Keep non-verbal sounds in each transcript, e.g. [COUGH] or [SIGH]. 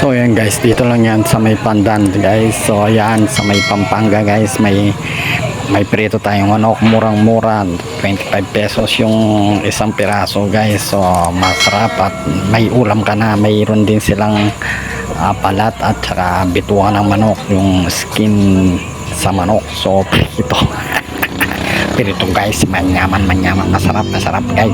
So yan guys, dito lang yan sa may pandan guys. So yan sa may Pampanga guys, may may prito tayong manok, murang-mura, 25 pesos yung isang piraso guys. So masarap at may ulam ka na, mayroon din silang ah, palat at saka bituan ng manok, yung skin sa manok. So [LAUGHS] ito pirito guys. Manyaman manyaman. Masarap masarap guys.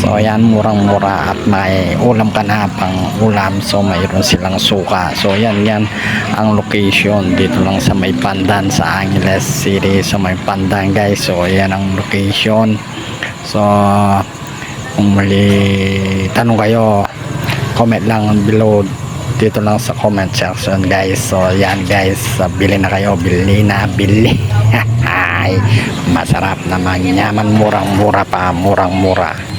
So ayan murang mura at may ulam ka na pang ulam. So mayroon silang suka. So yan yan ang location dito lang sa may pandan sa Angeles City. Sa may pandan guys. So yan ang location. So kung mali tanong kayo comment lang below dito lang sa comment section guys. So yan guys. Bili na kayo. Bili na bili [LAUGHS] ay masarap naman yaman murang mura pa murang mura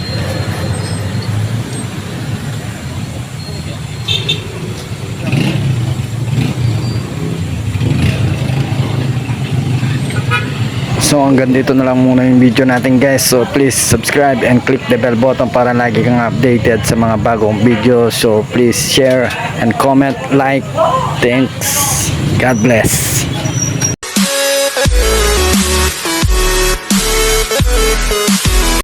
So hanggang dito na lang muna yung video natin guys. So please subscribe and click the bell button para lagi kang updated sa mga bagong video. So please share and comment, like. Thanks. God bless.